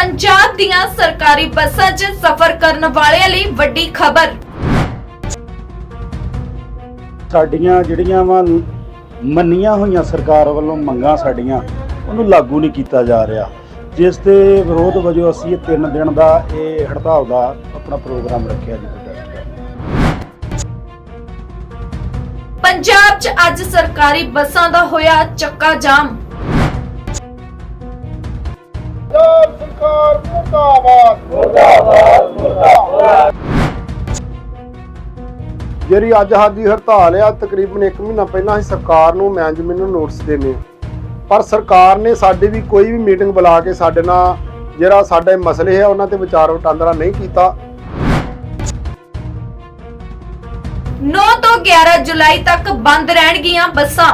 ਪੰਜਾਬ ਦੀਆਂ ਸਰਕਾਰੀ ਬੱਸਾਂ 'ਚ ਸਫ਼ਰ ਕਰਨ ਵਾਲਿਆਂ ਲਈ ਵੱਡੀ ਖਬਰ। ਸਾਡੀਆਂ ਜਿਹੜੀਆਂ ਵਾ ਮੰਨੀਆਂ ਹੋਈਆਂ ਸਰਕਾਰ ਵੱਲੋਂ ਮੰਗਾਂ ਸਾਡੀਆਂ ਉਹਨੂੰ ਲਾਗੂ ਨਹੀਂ ਕੀਤਾ ਜਾ ਰਿਹਾ। ਜਿਸ ਦੇ ਵਿਰੋਧ ਵਜੋਂ ਅਸੀਂ ਇਹ 3 ਦਿਨ ਦਾ ਇਹ ਹੜਤਾਲ ਦਾ ਆਪਣਾ ਪ੍ਰੋਗਰਾਮ ਰੱਖਿਆ ਜੀ। ਪ੍ਰੋਟੈਸਟ ਕਰਨ ਪੰਜਾਬ 'ਚ ਅੱਜ ਸਰਕਾਰੀ ਬੱਸਾਂ ਦਾ ਹੋਇਆ ਚੱਕਾ ਜਾਮ। ਮੁਰਦਾਬਾਦ ਮੁਰਦਾਬਾਦ। ਮੁਰਦਾਬਾਦ ਜਿਹੜੀ ਅੱਜ ਸਾਡੀ ਹੜਤਾਲ ਆ, ਤਕਰੀਬਨ 1 ਮਹੀਨਾ ਪਹਿਲਾਂ ਅਸੀਂ ਸਰਕਾਰ ਨੂੰ ਮੈਨੇਜਮੈਂਟ ਨੂੰ ਨੋਟਿਸ ਦੇਣੇ ਪਰ ਸਰਕਾਰ ਨੇ ਸਾਡੀ ਵੀ ਕੋਈ ਵੀ ਮੀਟਿੰਗ ਬੁਲਾ ਕੇ ਸਾਡੇ ਨਾਲ ਜਿਹੜਾ ਸਾਡੇ ਮਸਲੇ ਹੈ ਉਹਨਾਂ ਤੇ ਵਿਚਾਰ ਵਟਾਂਦਰਾ ਨਹੀਂ ਕੀਤਾ। 9 ਤੋਂ 11 ਜੁਲਾਈ ਤੱਕ ਬੰਦ ਰਹਿਣਗੀਆਂ ਬੱਸਾਂ।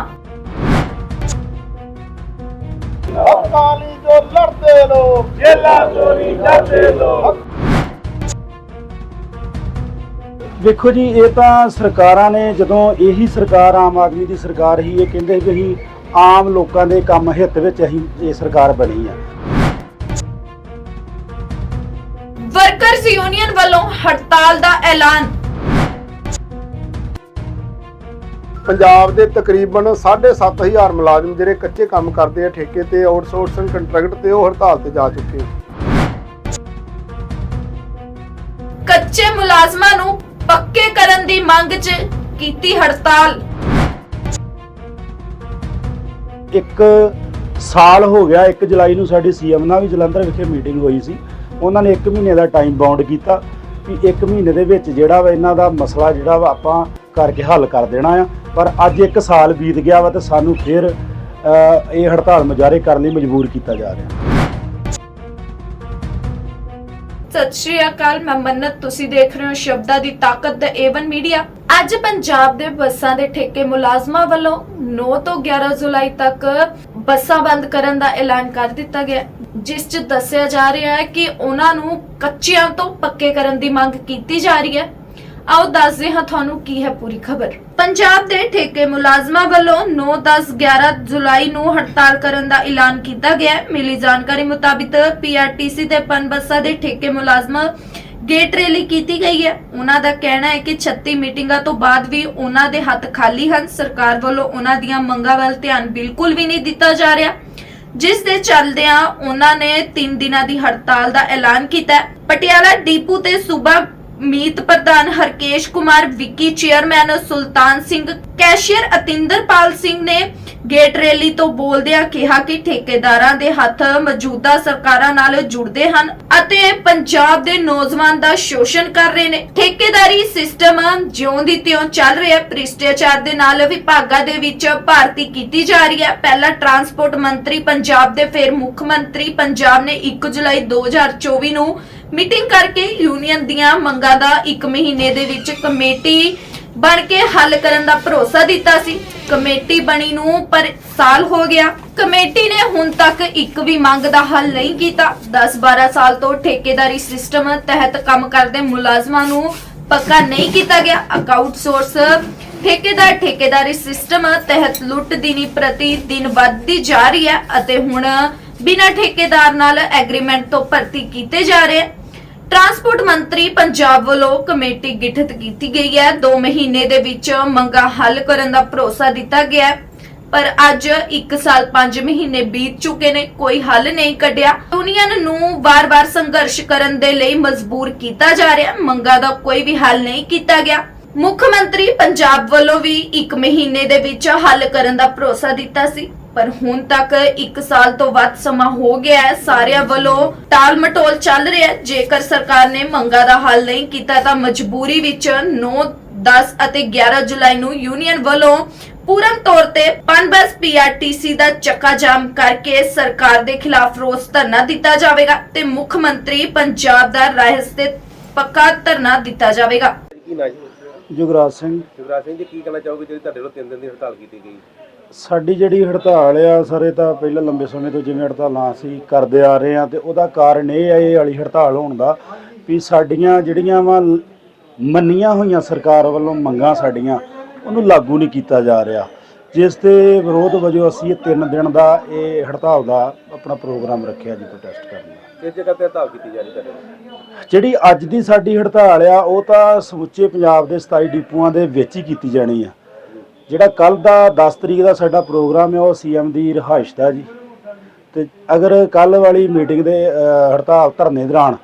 ਅਕਾਲੀ ਜੋ ਲੜਦੇ ਲੋਕ ਜੇਲਾ ਚੋਰੀ ਲੜਦੇ ਲੋਕ। ਵੇਖੋ ਜੀ ਇਹ ਤਾਂ ਸਰਕਾਰਾਂ ਨੇ ਜਦੋਂ ਇਹੀ ਸਰਕਾਰ ਆਮ ਆਦਮੀ ਦੀ ਸਰਕਾਰ ਹੀ ਇਹ ਕਹਿੰਦੇ ਕਿ ਅਸੀਂ ਆਮ ਲੋਕਾਂ ਦੇ ਕੰਮ ਹਿੱਤ ਵਿੱਚ ਅਸੀਂ ਇਹ ਸਰਕਾਰ ਬਣੀ ਆ। ਵਰਕਰਜ਼ ਯੂਨੀਅਨ ਵੱਲੋਂ ਹੜਤਾਲ ਦਾ ਐਲਾਨ। ਪੰਜਾਬ ਦੇ ਤਕਰੀਬਨ 7500 ਮੁਲਾਜ਼ਮ ਜਿਹੜੇ ਕੱਚੇ ਕੰਮ ਕਰਦੇ ਆ ਠੇਕੇ ਤੇ ਆਊਟਸੋਰਸਿੰਗ ਕੰਟਰੈਕਟ ਤੇ ਉਹ ਹੜਤਾਲ ਤੇ ਜਾ ਚੁੱਕੇ ਕੱਚੇ ਮੁਲਾਜ਼ਮਾਂ ਨੂੰ ਪੱਕੇ ਕਰਨ ਦੀ ਮੰਗ 'ਚ ਕੀਤੀ ਹੜਤਾਲ। ਇੱਕ ਸਾਲ ਹੋ ਗਿਆ 1 ਜੁਲਾਈ ਨੂੰ ਸਾਡੀ ਸੀਐਮ ਨਾਲ ਵੀ ਜਲੰਧਰ ਵਿਖੇ ਮੀਟਿੰਗ ਹੋਈ ਸੀ। ਉਹਨਾਂ ਨੇ 1 ਮਹੀਨੇ ਦਾ ਟਾਈਮ ਬਾਉਂਡ ਕੀਤਾ ਕਿ 1 ਮਹੀਨੇ ਦੇ ਵਿੱਚ ਜਿਹੜਾ ਵਾ ਇਹਨਾਂ ਦਾ ਮਸਲਾ ਜਿਹੜਾ ਵਾ ਆਪਾਂ ਕਰਕੇ ਹੱਲ ਕਰ ਦੇਣਾ ਆ। ਪਰ ਅੱਜ ਇੱਕ ਸਾਲ ਬੀਤ ਗਿਆ ਵਾ ਤੇ ਸਾਨੂੰ ਫਿਰ ਇਹ ਹੜਤਾਲ ਮੁਜ਼ਾਹਰੇ ਕਰਨ ਲਈ ਮਜਬੂਰ ਕੀਤਾ ਜਾ ਰਿਹਾ। ਸਤਿ ਸ਼੍ਰੀ ਅਕਾਲ, ਮੈਂ ਮੰਨਤ, ਤੁਸੀਂ ਦੇਖ ਰਹੇ ਹੋ ਸ਼ਬਦਾਂ ਦੀ ਤਾਕਤ ਦਾ ਏਵਨ ਮੀਡੀਆ। ਅੱਜ ਪੰਜਾਬ ਦੇ ਬੱਸਾਂ ਦੇ ਠੇਕੇ ਮੁਲਾਜ਼ਮਾਂ ਵੱਲੋਂ 9 ਤੋਂ 11 ਜੁਲਾਈ ਤੱਕ ਬੱਸਾਂ ਬੰਦ ਕਰਨ ਦਾ ਐਲਾਨ ਕਰ ਦਿੱਤਾ ਗਿਆ। ਜਿਸ 'ਚ ਦੱਸਿਆ ਜਾ ਰਿਹਾ ਹੈ ਕਿ ਉਹਨਾਂ ਨੂੰ ਕੱਚਿਆਂ ਤੋਂ ਪੱਕੇ ਕਰਨ ਦੀ ਮੰਗ ਕੀਤੀ ਜਾ ਰਹੀ ਹੈ। ਆਓ ਦੱਸਦੇ ਹਾਂ ਤੁਹਾਨੂੰ ਕੀ ਹੈ ਪੂਰੀ ਖਬਰ। ਪੰਜਾਬ ਦੇ ਠੇਕੇ ਮੁਲਾਜ਼ਮਾਂ ਵੱਲੋਂ 9 10 11 ਜੁਲਾਈ ਨੂੰ ਹੜਤਾਲ ਕਰਨ ਦਾ ਐਲਾਨ ਕੀਤਾ ਗਿਆ ਹੈ। ਮਿਲੀ ਜਾਣਕਾਰੀ ਮੁਤਾਬਿਕ ਪੀਆਰਟੀਸੀ ਦੇ ਪਨ ਦੇ ਠੇਕੇ ਮੁਲਾਜ਼ਮਾਂ ਗੇਟ ਰੈਲੀ ਕੀਤੀ ਗਈ ਹੈ। ਉਹਨਾਂ ਦਾ ਕਹਿਣਾ ਹੈ ਕਿ 36 ਮੀਟਿੰਗਾਂ ਤੋਂ ਬਾਅਦ ਵੀ ਉਹਨਾਂ ਦੇ ਹੱਥ ਖਾਲੀ ਹਨ। ਸਰਕਾਰ ਵੱਲੋਂ ਉਹਨਾਂ ਦੀਆਂ ਮੰਗਾਂ ਵੱਲ ਧਿਆਨ ਬਿਲਕੁਲ ਵੀ ਨਹੀਂ ਦਿੱਤਾ ਜਾ ਰਿਹਾ। ਜਿਸ ਦੇ ਚੱਲਦਿਆਂ ਉਹਨਾਂ ਨੇ 3 ਦਿਨਾਂ ਦੀ ਹੜਤਾਲ ਦਾ ਐਲਾਨ ਕੀਤਾ ਹੈ। ਪਟਿਆਲਾ ਡੀਪੂ ਤੇ ਸੂਬਾ ਮੀਤ ਪ੍ਰਧਾਨ ਹਰਕੇਸ਼ ਕੁਮਾਰ, ਵਿੱਕੀ ਚੇਅਰਮੈਨ ਸੁਲਤਾਨ ਸਿੰਘ, ਕੈਸ਼ੀਅਰ ਅਤਿੰਦਰਪਾਲ ਸਿੰਘ ਨੇ ਗੇਟ ਰੈਲੀ ਤੋਂ ਬੋਲਦਿਆਂ ਕਿਹਾ ਕਿ ਠੇਕੇਦਾਰਾਂ ਦੇ ਹੱਥ ਮੌਜੂਦਾ ਸਰਕਾਰਾਂ ਨਾਲ ਜੁੜਦੇ ਹਨ ਅਤੇ ਪੰਜਾਬ ਦੇ ਨੌਜਵਾਨ ਦਾ ਸ਼ੋਸ਼ਣ ਕਰ ਰਹੇ ਨੇ। ਠੇਕੇਦਾਰੀ ਸਿਸਟਮ ਜਿਉਂ ਦੀ ਤਿਉਂ ਚੱਲ ਰਿਹਾ, ਭ੍ਰਿਸ਼ਟਾਚਾਰ ਦੇ ਨਾਲ ਵਿਭਾਗਾਂ ਦੇ ਵਿੱਚ ਭਾਰਤੀ ਕੀਤੀ ਜਾ ਰਹੀ ਹੈ। ਪਹਿਲਾਂ ਟਰਾਂਸਪੋਰਟ ਮੰਤਰੀ ਪੰਜਾਬ ਦੇ, ਫਿਰ ਮੁੱਖ ਮੰਤਰੀ ਪੰਜਾਬ ਨੇ 1 ਜੁਲਾਈ 2024 ਨੂੰ ਮੀਟਿੰਗ ਕਰਕੇ ਯੂਨੀਅਨ ਦੀਆਂ ਮੰਗਾਂ ਦਾ 1 ਮਹੀਨੇ ਦੇ ਵਿੱਚ ਕਮੇਟੀ ਬਣ ਕੇ ਹੱਲ ਕਰਨ ਦਾ ਭਰੋਸਾ ਦਿੱਤਾ ਸੀ। ਕਮੇਟੀ ਬਣੀ ਨੂੰ ਪਰ ਸਾਲ ਹੋ ਗਿਆ। ਕਮੇਟੀ ਨੇ ਹੁਣ ਤੱਕ ਇੱਕ ਵੀ ਮੰਗ ਦਾ ਹੱਲ ਨਹੀਂ ਕੀਤਾ। 10-12 ਸਾਲ ਤੋਂ ਠੇਕੇਦਾਰੀ ਸਿਸਟਮ ਤਹਿਤ ਕੰਮ ਕਰਦੇ ਮੁਲਾਜ਼ਮਾਂ ਨੂੰ ਪੱਕਾ ਨਹੀਂ ਕੀਤਾ ਗਿਆ। ਅਕਾਊਂਟ ਸੋਰਸ ਠੇਕੇਦਾਰ, ਠੇਕੇਦਾਰੀ ਸਿਸਟਮ ਤਹਿਤ ਲੁੱਟ ਦਿਨੀ ਪ੍ਰਤੀ ਦਿਨ ਵੱਧਦੀ ਜਾ ਰਹੀ ਹੈ ਅਤੇ ਹੁਣ ਬਿਨਾਂ ਠੇਕੇਦਾਰ ਨਾਲ ਐਗਰੀਮੈਂਟ ਤੋਂ ਭਰਤੀ ਕੀਤੇ ਜਾ ਰਹੇ ਹੈ ਟਰਾਂਸਪੋਰਟ ਮੰਤਰੀ ਪੰਜਾਬ ਵੱਲੋਂ ਕਮੇਟੀ ਗਠਿਤ ਕੀਤੀ ਗਈ ਹੈ। 2 ਮਹੀਨੇ ਦੇ ਵਿੱਚ ਮੰਗਾਂ ਹੱਲ ਕਰਨ ਦਾ ਭਰੋਸਾ ਦਿੱਤਾ ਗਿਆ ਹੈ। ਪਰ ਅੱਜ 1 ਸਾਲ 5 ਮਹੀਨੇ ਬੀਤ ਚੁੱਕੇ ਨੇ, ਕੋਈ ਹੱਲ ਨਹੀਂ ਕੱਢਿਆ। ਯੂਨੀਅਨ ਨੂੰ ਵਾਰ-ਵਾਰ ਸੰਘਰਸ਼ ਕਰਨ ਦੇ ਲਈ ਮਜਬੂਰ ਕੀਤਾ ਜਾ ਰਿਹਾ ਹੈ। ਮੰਗਾਂ ਦਾ ਕੋਈ ਵੀ ਹੱਲ ਨਹੀਂ ਕੀਤਾ ਗਿਆ। ਮੁੱਖ ਮੰਤਰੀ ਪੰਜਾਬ ਵੱਲੋਂ ਵੀ 1 ਮਹੀਨੇ ਦੇ ਵਿੱਚ ਹੱਲ ਕਰਨ ਦਾ ਭਰੋਸਾ ਦਿੱਤਾ ਸੀ। ਪਰ ਹੁਣ ਤੱਕ 1 ਸਾਲ ਤੋਂ ਵੱਧ ਸਮਾਂ ਹੋ ਗਿਆ ਹੈ। ਸਾਰਿਆਂ ਵੱਲੋਂ ਟਾਲ ਮਟੋਲ ਚੱਲ ਰਿਹਾ ਹੈ। ਜੇਕਰ ਸਰਕਾਰ ਨੇ ਮੰਗਾਂ ਦਾ ਹੱਲ ਨਹੀਂ ਕੀਤਾ ਤਾਂ ਮਜਬੂਰੀ ਵਿੱਚ 9 10 ਅਤੇ 11 ਜੁਲਾਈ ਨੂੰ ਯੂਨੀਅਨ ਵੱਲੋਂ ਪੂਰਨ ਤੌਰ ਤੇ ਪਨਬਸ ਪੀਆਰਟੀਸੀ ਦਾ ਚੱਕਾ ਜਾਮ ਕਰਕੇ ਸਰਕਾਰ ਦੇ ਖਿਲਾਫ ਰੋਸ ਧਰਨਾ ਦਿੱਤਾ ਜਾਵੇਗਾ ਤੇ ਮੁੱਖ ਮੰਤਰੀ ਪੰਜਾਬ ਦਾ ਰਹਿਸ ਤੇ ਪੱਕਾ ਧਰਨਾ ਦਿੱਤਾ ਜਾਵੇਗਾ। ਕੀ ਨਾ ਜੀ? ਜੁਗਰਾਜ ਸਿੰਘ। ਯੁਵਰਾਜ ਸਿੰਘ ਜੀ ਕੀ ਕਹਿਣਾ ਚਾਹੋਗੇ ਜਿਹੜੀ ਤੁਹਾਡੇ ਵੱਲੋਂ ਤਿੰਨ ਦਿਨ ਦੀ ਹੜਤਾਲ ਕੀਤੀ ਗਈ? ਸਾਡੀ ਜਿਹੜੀ ਹੜਤਾਲ ਆ ਸਾਰੇ ਤਾਂ ਪਹਿਲਾਂ ਲੰਬੇ ਸਮੇਂ ਤੋਂ ਜਿਵੇਂ ਹੜਤਾਲਾਂ ਅਸੀਂ ਕਰਦੇ ਆ ਰਹੇ ਆ ਤੇ ਉਹਦਾ ਕਾਰਨ ਇਹ ਹੈ ਇਹ ਵਾਲੀ ਹੜਤਾਲ ਹੋਣ ਦਾ ਵੀ ਸਾਡੀਆਂ ਜਿਹੜੀਆਂ ਵਾ ਮੰਨੀਆਂ ਹੋਈਆਂ ਸਰਕਾਰ ਵੱਲੋਂ ਮੰਗਾਂ ਸਾਡੀਆਂ ਉਹਨੂੰ ਲਾਗੂ ਨਹੀਂ ਕੀਤਾ ਜਾ ਰਿਹਾ। ਜਿਸ ਦੇ ਵਿਰੋਧ ਵਜੋਂ ਅਸੀਂ ਇਹ 3 ਦਿਨ ਦਾ ਇਹ ਹੜਤਾਲ ਦਾ ਆਪਣਾ ਪ੍ਰੋਗਰਾਮ ਰੱਖਿਆ ਜੀ ਪ੍ਰੋਟੈਸਟ ਕਰਨ ਦਾ। ਕਿਸ ਜਗ੍ਹਾ ਤੇ ਹੜਤਾਲ ਕੀਤੀ ਜਾ ਰਹੀ ਤੁਹਾਡੇ ਜਿਹੜੀ ਅੱਜ ਦੀ ਸਾਡੀ ਹੜਤਾਲ ਆ ਉਹ ਤਾਂ ਸਮੁੱਚੇ ਪੰਜਾਬ ਦੇ 27 ਡਿਪੂਆਂ ਦੇ ਵਿੱਚ ਹੀ ਕੀਤੀ ਜਾਣੀ ਆ। ਜਿਹੜਾ ਕੱਲ ਦਾ 10 ਤਰੀਕ ਦਾ ਸਾਡਾ ਪ੍ਰੋਗਰਾਮ ਹੈ, ਉਹ ਸੀਐਮ ਦੀ ਰਿਹਾਇਸ਼ ਦਾ ਜੀ। ਤੇ ਅਗਰ ਕੱਲ ਵਾਲੀ ਮੀਟਿੰਗ ਦੇ ਹੜਤਾਲ ਧਰਨੇ ਦੌਰਾਨ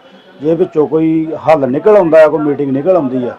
ਜੇ ਵਿੱਚੋਂ ਕੋਈ ਹੱਲ ਨਿਕਲ ਆਉਂਦਾ ਹੈ, ਕੋਈ ਮੀਟਿੰਗ ਨਿਕਲ ਆਉਂਦੀ ਆ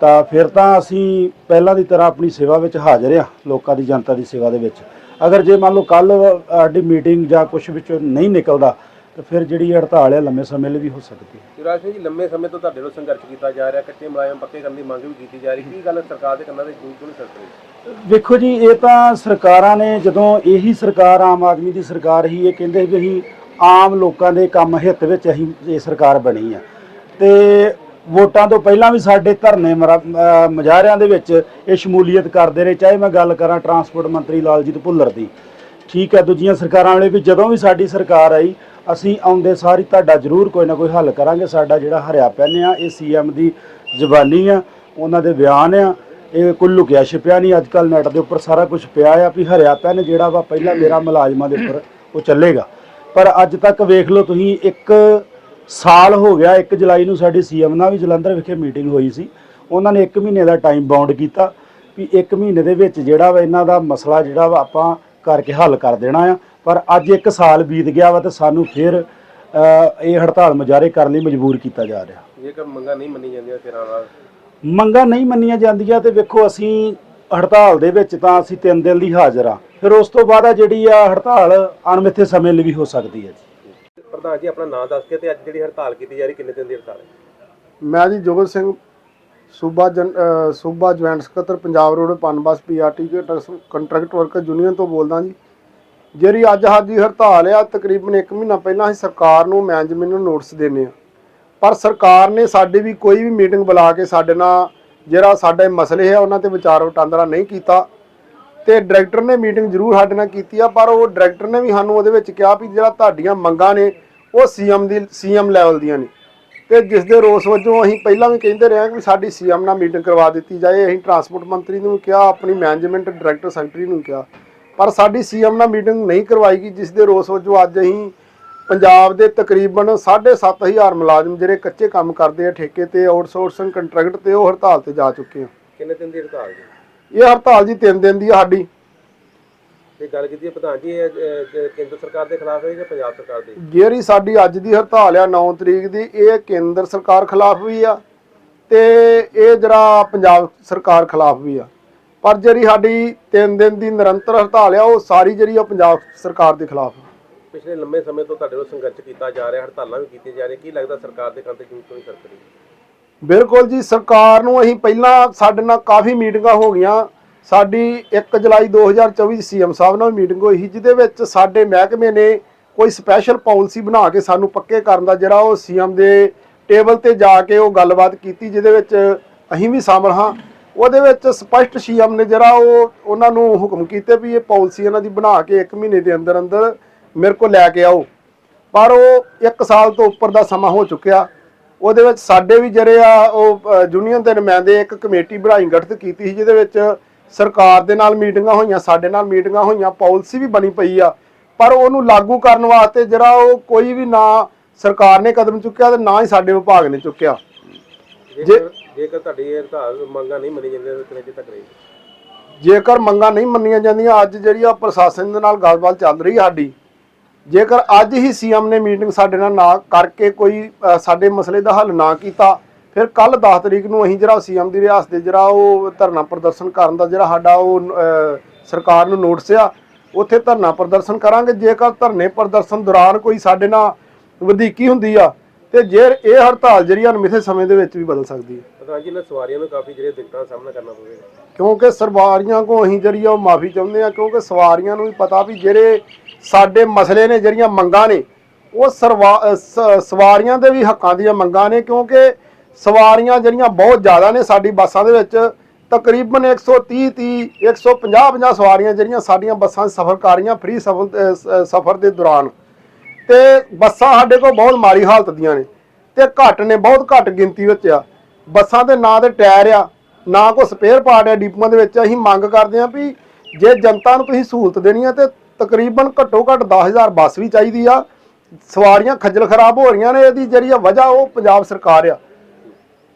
ਤਾਂ ਫਿਰ ਤਾਂ ਅਸੀਂ ਪਹਿਲਾਂ ਦੀ ਤਰ੍ਹਾਂ ਆਪਣੀ ਸੇਵਾ ਵਿੱਚ ਹਾਜ਼ਰ ਆ ਲੋਕਾਂ ਦੀ ਜਨਤਾ ਦੀ ਸੇਵਾ ਦੇ ਵਿੱਚ। ਅਗਰ ਜੇ ਮੰਨ ਲਓ ਕੱਲ ਸਾਡੀ ਮੀਟਿੰਗ ਜਾਂ ਕੁਝ ਵਿੱਚੋਂ ਨਹੀਂ ਨਿਕਲਦਾ ਤਾਂ ਫਿਰ ਜਿਹੜੀ ਇਹ ਹੜਤਾਲ ਹੈ ਲੰਮੇ ਸਮੇਂ ਲਈ ਵੀ ਹੋ ਸਕਦੀ ਹੈ। ਯੁਵਰਾਜ ਸਿੰਘ ਜੀ ਲੰਮੇ ਸਮੇਂ ਤੋਂ ਤੁਹਾਡੇ ਵੱਲੋਂ ਸੰਘਰਸ਼ ਕੀਤਾ ਜਾ ਰਿਹਾ ਕੱਚੇ ਮੁਲਾਜ਼ਮ ਪੱਕੇ ਕਰਨ ਦੀ ਮੰਗ ਵੀ ਕੀਤੀ ਜਾ ਰਹੀ। ਕੀ ਗੱਲ ਸਰਕਾਰ ਦੇ ਕੰਨਾਂ ਤੇ ਕਿਉਂ ਕਿਉਂ ਨਹੀਂ? ਸਰਕ ਰਹੀ ਵੇਖੋ ਜੀ ਇਹ ਤਾਂ ਸਰਕਾਰਾਂ ਨੇ ਜਦੋਂ ਇਹੀ ਸਰਕਾਰ ਆਮ ਆਦਮੀ ਦੀ ਸਰਕਾਰ ਹੀ ਇਹ ਕਹਿੰਦੇ ਵੀ ਅਸੀਂ ਆਮ ਲੋਕਾਂ ਦੇ ਕੰਮ ਹਿੱਤ ਵਿੱਚ ਅਸੀਂ ਇਹ ਸਰਕਾਰ ਬਣੀ ਆ। ਤੇ ਵੋਟਾਂ ਤੋਂ ਪਹਿਲਾਂ ਵੀ ਸਾਡੇ ਧਰਨੇ ਮੁਜ਼ਾਹਰਿਆਂ ਦੇ ਵਿੱਚ ਇਹ ਸ਼ਮੂਲੀਅਤ ਕਰਦੇ ਰਹੇ ਚਾਹੇ ਮੈਂ ਗੱਲ ਕਰਾਂ ਟਰਾਂਸਪੋਰਟ ਮੰਤਰੀ ਲਾਲਜੀਤ ਭੁੱਲਰ ਦੀ। ਠੀਕ ਹੈ ਦੂਜੀਆਂ ਸਰਕਾਰਾਂ ਵਾਲੇ ਵੀ ਜਦੋਂ ਵੀ ਸਾਡੀ ਸਰਕਾਰ ਆਈ ਅਸੀਂ ਆਉਂਦੇ ਸਾਰੀ ਤੁਹਾਡਾ ਜ਼ਰੂਰ ਕੋਈ ਨਾ ਕੋਈ ਹੱਲ ਕਰਾਂਗੇ। ਸਾਡਾ ਜਿਹੜਾ ਹਰਿਆ ਪੈਨ ਆ, ਇਹ ਸੀਐਮ ਦੀ ਜ਼ਬਾਨੀ ਆ, ਉਹਨਾਂ ਦੇ ਬਿਆਨ ਆ। ਇਹ ਕੋਈ ਲੁਕਿਆ ਛਿਪਿਆ ਨਹੀਂ ਅੱਜ ਕੱਲ ਨੈਟ ਦੇ ਉੱਪਰ ਸਾਰਾ ਕੁਝ ਪਿਆ ਆ ਵੀ ਹਰਿਆ ਪੈਨ ਜਿਹੜਾ ਵਾ ਪਹਿਲਾਂ ਮੇਰਾ ਮੁਲਾਜ਼ਮਾਂ ਦੇ ਉੱਪਰ ਉਹ ਚੱਲੇਗਾ। ਪਰ ਅੱਜ ਤੱਕ ਵੇਖ ਲਓ ਤੁਸੀਂ, ਇੱਕ ਸਾਲ ਹੋ ਗਿਆ 1 ਜੁਲਾਈ ਨੂੰ ਸਾਡੀ ਸੀਐਮ ਨਾਲ ਵੀ ਜਲੰਧਰ ਵਿਖੇ ਮੀਟਿੰਗ ਹੋਈ ਸੀ। ਉਹਨਾਂ ਨੇ 1 ਮਹੀਨੇ ਦਾ ਟਾਈਮ ਬਾਉਂਡ ਕੀਤਾ ਵੀ 1 ਮਹੀਨੇ ਦੇ ਵਿੱਚ ਜਿਹੜਾ ਵਾ ਇਹਨਾਂ ਦਾ ਮਸਲਾ ਜਿਹੜਾ ਵਾ ਆਪਾਂ ਕਰਕੇ ਹੱਲ ਕਰ ਦੇਣਾ ਆ। ਪਰ ਅੱਜ 1 ਸਾਲ ਬੀਤ ਗਿਆ ਵਾ ਤੇ ਸਾਨੂੰ ਫਿਰ ਇਹ ਹੜਤਾਲ ਮੁਜ਼ਾਹਰੇ ਕਰਨ ਲਈ ਮਜਬੂਰ ਕੀਤਾ ਜਾ ਰਿਹਾ। ਜੇਕਰ ਮੰਗਾਂ ਨਹੀਂ ਮੰਨੀ ਜਾਂਦੀਆਂ ਫਿਰ ਨਾਲ ਮੰਗਾਂ ਨਹੀਂ ਮੰਨੀਆਂ ਜਾਂਦੀਆਂ ਤੇ ਵੇਖੋ ਅਸੀਂ ਹੜਤਾਲ ਦੇ ਵਿੱਚ ਤਾਂ ਅਸੀਂ ਤਿੰਨ ਦਿਨ ਲਈ ਹਾਜ਼ਰ ਆ ਫਿਰ ਉਸ ਤੋਂ ਬਾਅਦ ਆ ਜਿਹੜੀ ਆ ਹੜਤਾਲ ਅਣਮਿੱਥੇ ਸਮੇਂ ਲਈ ਵੀ ਹੋ ਸਕਦੀ ਹੈ ਜੀ। ਪ੍ਰਧਾਨ ਜੀ ਆਪਣਾ ਨਾਮ ਦੱਸ ਕੇ ਤੇ ਅੱਜ ਜਿਹੜੀ ਹੜਤਾਲ ਕੀਤੀ ਜਾ ਰਹੀ ਕਿੰਨੇ ਦਿਨ ਦੀ ਹੜਤਾਲ ਹੈ? ਮੈਂ ਜੀ ਜੋਗਲ ਸਿੰਘ ਸੂਬਾ ਜਨ ਸੂਬਾ ਜੁਆਇੰਟ ਸਕੱਤਰ Punjab road PUNBUS PRT contract worker union ਤੋਂ ਬੋਲਦਾ ਜੀ। ਜਿਹੜੀ ਅੱਜ ਸਾਡੀ ਹੜਤਾਲ ਆ, ਤਕਰੀਬਨ 1 ਮਹੀਨਾ ਪਹਿਲਾਂ ਅਸੀਂ ਸਰਕਾਰ ਨੂੰ ਮੈਨੇਜਮੈਂਟ ਨੂੰ ਨੋਟਿਸ ਦੇਣੇ ਆ ਪਰ ਸਰਕਾਰ ਨੇ ਸਾਡੀ ਵੀ ਕੋਈ ਵੀ ਮੀਟਿੰਗ ਬੁਲਾ ਕੇ ਸਾਡੇ ਨਾਲ ਜਿਹੜਾ ਸਾਡੇ ਮਸਲੇ ਹੈ ਉਹਨਾਂ ਤੇ ਵਿਚਾਰ ਵਟਾਂਦਰਾ ਨਹੀਂ ਕੀਤਾ। ਤੇ ਡਾਇਰੈਕਟਰ ਨੇ ਮੀਟਿੰਗ ਜ਼ਰੂਰ ਸਾਡੇ ਨਾਲ ਕੀਤੀ ਆ, ਪਰ ਉਹ ਡਾਇਰੈਕਟਰ ਨੇ ਵੀ ਸਾਨੂੰ ਉਹਦੇ ਵਿੱਚ ਕਿਹਾ ਵੀ ਜਿਹੜਾ ਤੁਹਾਡੀਆਂ ਮੰਗਾਂ ਨੇ, ਉਹ ਸੀਐਮ ਦੀ ਸੀਐਮ ਲੈਵਲ ਦੀਆਂ ਨੇ। ਤੇ ਜਿਸ ਦੇ ਰੋਸ ਵਜੋਂ ਅਸੀਂ ਪਹਿਲਾਂ ਵੀ ਕਹਿੰਦੇ ਰਹੇ ਹਾਂ ਕਿ ਸਾਡੀ ਸੀਐਮ ਨਾਲ ਮੀਟਿੰਗ ਕਰਵਾ ਦਿੱਤੀ ਜਾਏ। ਅਸੀਂ ਟਰਾਂਸਪੋਰਟ ਮੰਤਰੀ ਨੂੰ ਕਿਹਾ, ਆਪਣੀ ਮੈਨੇਜਮੈਂਟ ਡਾਇਰੈਕਟਰ ਸੈਕਟਰੀ ਨੂੰ ਕਿਹਾ। ਪਰ ਸਾਡੀ ਸੀਐਮ ਨਾਲ ਮੀਟਿੰਗ ਨਹੀਂ ਕਰਵਾਈ ਗਈ ਜਿਸ ਦੇ ਰੋਸ ਵਜੋਂ ਅੱਜ ਅਸੀਂ ਪੰਜਾਬ ਦੇ ਤਕਰੀਬਨ 7500 ਮੁਲਾਜ਼ਮ ਜਿਹੜੇ ਕੱਚੇ ਕੰਮ ਕਰਦੇ ਆ ਠੇਕੇ ਤੇ ਆਊਟਸੋਰਸਿੰਗ ਕੰਟਰੈਕਟ ਤੇ ਉਹ ਹੜਤਾਲ ਤੇ ਜਾ ਚੁੱਕੇ ਆ। ਕਿੰਨੇ ਦਿਨ ਦੀ ਹੜਤਾਲ ਜੀ? ਇਹ ਹੜਤਾਲ ਜੀ 3 ਦਿਨ ਦੀ ਆ ਸਾਡੀ। ਤੇ ਗੱਲ ਕੀਤੀ ਹੈ ਪ੍ਰਧਾਨ ਜੀ ਕੇਂਦਰ ਸਰਕਾਰ ਦੇ ਖਿਲਾਫ ਹੈ ਜਾਂ ਪੰਜਾਬ ਸਰਕਾਰ ਦੀ? ਜਿਹੜੀ ਸਾਡੀ ਅੱਜ ਦੀ ਹੜਤਾਲ ਆ 9 ਤਰੀਕ ਦੀ ਇਹ ਕੇਂਦਰ ਸਰਕਾਰ ਖਿਲਾਫ ਵੀ ਆ ਤੇ ਇਹ ਜਿਹੜਾ ਪੰਜਾਬ ਸਰਕਾਰ ਖਿਲਾਫ ਵੀ ਆ। ਪਰ ਜਿਹੜੀ ਸਾਡੀ 3 ਦਿਨ ਦੀ ਨਿਰੰਤਰ ਹੜਤਾਲ ਆ ਉਹ ਸਾਰੀ ਜਿਹੜੀ ਆ ਪੰਜਾਬ ਸਰਕਾਰ ਦੇ ਖਿਲਾਫ ਆ। ਪਿਛਲੇ ਲੰਮੇ ਸਮੇਂ ਤੋਂ ਤੁਹਾਡੇ ਵੱਲੋਂ ਸੰਘਰਸ਼ ਕੀਤਾ ਜਾ ਰਿਹਾ ਹੜਤਾਲਾਂ ਵੀ ਕੀਤੀਆਂ ਜਾ ਰਹੀਆਂ। ਕੀ ਲੱਗਦਾ ਸਰਕਾਰ ਦੇ ਕੰਨ ਤੇ ਕਿਉਂ ਨਹੀਂ ਸਰਕ ਰਹੀ ਬਿਲਕੁਲ ਜੀ ਸਰਕਾਰ ਨੂੰ ਅਸੀਂ ਪਹਿਲਾਂ ਸਾਡੇ ਨਾਲ ਕਾਫੀ ਮੀਟਿੰਗਾਂ ਹੋ ਗਈਆਂ। ਸਾਡੀ 1 ਜੁਲਾਈ 2024 ਸੀਐਮ ਸਾਹਿਬ ਨਾਲ ਮੀਟਿੰਗ ਹੋਈ ਸੀ ਜਿਹਦੇ ਵਿੱਚ ਸਾਡੇ ਮਹਿਕਮੇ ਨੇ ਕੋਈ ਸਪੈਸ਼ਲ ਪਾਲਿਸੀ ਬਣਾ ਕੇ ਸਾਨੂੰ ਪੱਕੇ ਕਰਨ ਦਾ ਜਿਹੜਾ ਉਹ ਸੀਐਮ ਦੇ ਟੇਬਲ ਤੇ ਜਾ ਕੇ ਉਹ ਗੱਲਬਾਤ ਕੀਤੀ ਜਿਹਦੇ ਵਿੱਚ ਅਸੀਂ ਵੀ ਸ਼ਾਮਲ ਹਾਂ। ਉਹਦੇ ਵਿੱਚ ਸਪਸ਼ਟ ਸੀਐਮ ਨੇ ਜਿਹੜਾ ਉਹ, ਉਹਨਾਂ ਨੂੰ ਹੁਕਮ ਕੀਤੇ ਵੀ ਇਹ ਪਾਲਿਸੀ ਇਹਨਾਂ ਦੀ ਬਣਾ ਕੇ 1 ਮਹੀਨੇ ਦੇ ਅੰਦਰ ਅੰਦਰ ਮੇਰੇ ਕੋਲ ਲੈ ਕੇ ਆਓ। ਪਰ ਉਹ 1 ਸਾਲ ਤੋਂ ਉੱਪਰ ਦਾ ਸਮਾਂ ਹੋ ਚੁੱਕਿਆ। ਉਹਦੇ ਵਿੱਚ ਸਾਡੇ ਵੀ ਜਿਹੜੇ ਆ, ਉਹ ਯੂਨੀਅਨ ਦੇ ਨੁਮਾਇੰਦੇ ਇੱਕ ਕਮੇਟੀ ਬਣਾਈ ਗਠਿਤ ਕੀਤੀ ਸੀ, ਜਿਹਦੇ ਵਿੱਚ ਸਰਕਾਰ ਦੇ ਨਾਲ ਮੀਟਿੰਗਾਂ ਹੋਈਆਂ, ਸਾਡੇ ਨਾਲ ਮੀਟਿੰਗਾਂ ਹੋਈਆਂ, ਪਾਲਿਸੀ ਵੀ ਬਣੀ ਪਈ ਆ। ਪਰ ਉਹਨੂੰ ਲਾਗੂ ਕਰਨ ਵਾਸਤੇ ਜਿਹੜਾ ਉਹ ਕੋਈ ਵੀ ਨਾ ਸਰਕਾਰ ਨੇ ਕਦਮ ਚੁੱਕਿਆ ਤੇ ਨਾ ਹੀ ਸਾਡੇ ਵਿਭਾਗ ਨੇ ਚੁੱਕਿਆ। ਜੇਕਰ ਜੇਕਰ ਤੁਹਾਡੀ ਇਹ ਹੜਤਾਲ ਮੰਗਾਂ ਨਹੀਂ ਮੰਨੀ ਜਾਂਦੀਆਂ ਤਾਂ ਕਿੰਨੇ ਚਿਰ ਤੱਕ ਰਹੇਗੀ? ਜੇਕਰ ਮੰਗਾਂ ਨਹੀਂ ਮੰਨੀਆਂ ਜਾਂਦੀਆਂ ਅੱਜ ਜਿਹੜੀ ਆ ਪ੍ਰਸ਼ਾਸਨ ਦੇ ਨਾਲ ਗੱਲਬਾਤ ਚੱਲ ਰਹੀ ਸਾਡੀ ਜੇਕਰ ਅੱਜ ਹੀ ਸੀਐਮ ਨੇ ਮੀਟਿੰਗ ਸਾਡੇ ਨਾਲ ਨਾ ਕਰਕੇ ਕੋਈ ਅ, ਸਾਡੇ ਮਸਲੇ ਦਾ ਹੱਲ ਨਾ ਕੀਤਾ ਫਿਰ ਕੱਲ 10 ਤਰੀਕ ਨੂੰ ਅਸੀਂ ਜਿਹੜਾ ਸੀਐਮ ਦੀ ਰਿਆਸਤ ਦੇ ਜਿਹੜਾ ਉਹ ਧਰਨਾ ਪ੍ਰਦਰਸ਼ਨ ਕਰਨ ਦਾ ਜਿਹੜਾ ਸਾਡਾ ਉਹ ਅ, ਸਰਕਾਰ ਨੂੰ ਨੋਟਿਸ ਆ ਉੱਥੇ ਧਰਨਾ ਪ੍ਰਦਰਸ਼ਨ ਕਰਾਂਗੇ। ਜੇਕਰ ਧਰਨੇ ਪ੍ਰਦਰਸ਼ਨ ਦੌਰਾਨ ਕੋਈ ਸਾਡੇ ਨਾਲ ਵਧੀਕੀ ਹੁੰਦੀ ਆ ਤੇ ਜੇ ਇਹ ਹੜਤਾਲ ਜਿਹੜੀ ਅਣਮਿੱਥੇ ਸਮੇਂ ਦੇ ਵਿੱਚ ਵੀ ਬਦਲ ਸਕਦੀ ਹੈ। ਪ੍ਰਧਾਨ ਜੀ ਨੇ ਸਵਾਰੀਆਂ ਨੂੰ ਕਾਫੀ ਜਿਹੜੇ ਦਿੱਕਤਾਂ ਦਾ ਸਾਹਮਣਾ ਕਰਨਾ ਪਵੇਗਾ ਕਿਉਂਕਿ ਸਵਾਰੀਆਂ ਕੋ ਅਸੀਂ ਜਿਹੜੀ ਆ ਉਹ ਮਾਫੀ ਚਾਹੁੰਦੇ ਆ ਕਿਉਂਕਿ ਸਵਾਰੀਆਂ ਨੂੰ ਵੀ ਪਤਾ ਵੀ ਜਿਹੜੇ ਸਾਡੇ ਮਸਲੇ ਨੇ ਜਿਹੜੀਆਂ ਮੰਗਾਂ ਨੇ ਉਹ ਸਵਾਰੀਆਂ ਦੇ ਵੀ ਹੱਕਾਂ ਦੀਆਂ ਮੰਗਾਂ ਨੇ ਕਿਉਂਕਿ ਸਵਾਰੀਆਂ ਜਿਹੜੀਆਂ ਬਹੁਤ ਜ਼ਿਆਦਾ ਨੇ ਸਾਡੀ ਬੱਸਾਂ ਦੇ ਵਿੱਚ ਤਕਰੀਬਨ 130 30 150 50 ਸਵਾਰੀਆਂ ਜਿਹੜੀਆਂ ਸਾਡੀਆਂ ਬੱਸਾਂ ਸਫ਼ਰ ਕਰ ਰਹੀਆਂ ਫ੍ਰੀ ਸਫ਼ਰ ਦੇ ਦੌਰਾਨ। ਤੇ ਬੱਸਾਂ ਸਾਡੇ ਕੋਲ ਬਹੁਤ ਮਾੜੀ ਹਾਲਤ ਦੀਆਂ ਨੇ ਤੇ ਘੱਟ ਨੇ, ਬਹੁਤ ਘੱਟ ਗਿਣਤੀ ਵਿੱਚ ਆ। ਬੱਸਾਂ ਦੇ ਨਾਂ ਤੇ ਟਾਇਰ ਆ, ਨਾ ਕੋ ਸਪੇਅਰ ਪਾਰਟ ਆ ਡਿਪੂਆਂ ਦੇ ਵਿੱਚ। ਅਸੀਂ ਮੰਗ ਕਰਦੇ ਆ ਵੀ ਜੇ ਜਨਤਾ ਨੂੰ ਤੁਸੀਂ ਸਹੂਲਤ ਦੇਣੀ ਆ ਤੇ ਤਕਰੀਬਨ ਘੱਟੋ ਘੱਟ 10000 ਬੱਸ ਵੀ ਚਾਹੀਦੀ ਆ। ਸਵਾਰੀਆਂ ਖੱਜਲ ਖਰਾਬ ਹੋ ਰਹੀਆਂ ਨੇ, ਇਹਦੀ ਜਿਹੜੀ ਆ ਵਜ੍ਹਾ ਉਹ ਪੰਜਾਬ ਸਰਕਾਰ ਆ।